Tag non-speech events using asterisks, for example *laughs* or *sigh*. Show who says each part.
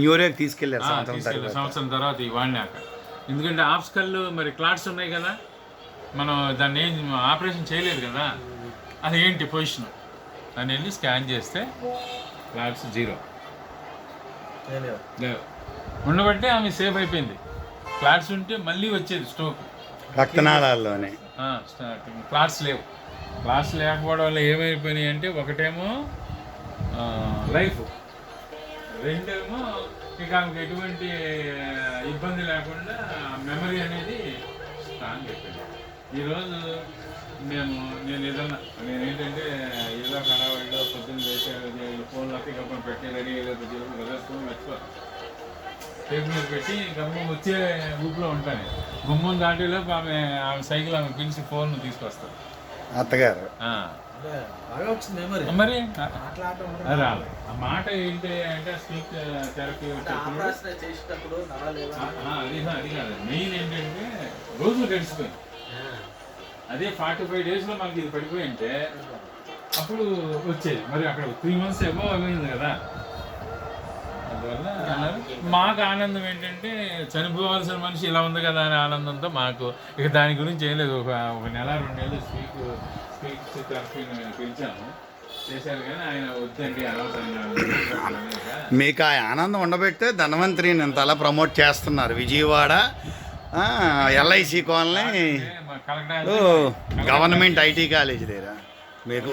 Speaker 1: New York తీసుకెళ్ళారు సంవత్సరం
Speaker 2: తీసుకెళ్ళి
Speaker 1: తర్వాత
Speaker 2: సంవత్సరం తర్వాత ఇవి వాడినాక. ఎందుకంటే ఆప్స్కల్ మరి క్లాట్స్ ఉన్నాయి కదా మనం దాన్ని ఏం ఆపరేషన్ చేయలేదు కదా అది ఏంటి పొజిషన్? దాన్ని వెళ్ళి స్కాన్ చేస్తే క్లాట్స్ జీరో. లేవు ఉండబట్టే ఆమె సేఫ్ అయిపోయింది. క్లాట్స్ ఉంటే మళ్ళీ వచ్చేది స్ట్రోక్
Speaker 1: రక్తనాళాల్లోనే.
Speaker 2: క్లాట్స్ లేవు. క్లాట్స్ లేకపోవడం వల్ల ఏమైపోయినాయి అంటే ఒకటేమో లైఫ్. రెండేమో ఇక ఆమెకు ఎటువంటి ఇబ్బంది లేకుండా మెమరీ అనేది స్ట్రాంగ్ అయిపోయింది ఈరోజు మేము నేను ఏదన్నా నేను ఏంటంటే ఏదో కడావాడిలో పొద్దున్న చేసేది ఫోన్లో అట్టి గప్పని పెట్టి రెడీ అయ్యేది కదా ఫోన్ టేబుల్ మీద పెట్టి గమ్మం వచ్చే ఊపిలో ఉంటాను. గుమ్మం దాటిలోపు ఆమె ఆమె సైకిల్ ఆమె పిలిచి ఫోన్ తీసుకొస్తాను.
Speaker 1: అత్తగారు.
Speaker 2: మరి? రాదు ఆ మాట ఏంటి అంటే స్పీక్ థెరపీ అది అది కాదు. మెయిన్ ఏంటంటే రోజులు గడిచిపోయింది అదే ఫార్టీ ఫైవ్ డేస్లో మనకి ఇది పడిపోయి అంటే అప్పుడు వచ్చేది. మరి అక్కడ త్రీ మంత్స్ ఎబో అయింది కదా? అందువల్ల మాకు ఆనందం ఏంటంటే చనిపోవాల్సిన మనిషి ఇలా ఉంది కదా అనే ఆనందంతో మాకు ఇక దాని గురించి ఏం లేదు. ఒక ఒక నెల రెండు నెలలు స్పీక్ స్పీక్ థెరపీ పిలిచాము. చేశారు కానీ ఆయన వద్దండి *laughs*
Speaker 1: మీకు ఆ ఆనందం ఉండబెట్టే ధన్వంతరిని ఇంత అలా ప్రమోట్ చేస్తున్నారు. Vijayawada LIC colony. Government IT college దగ్గర. మీకు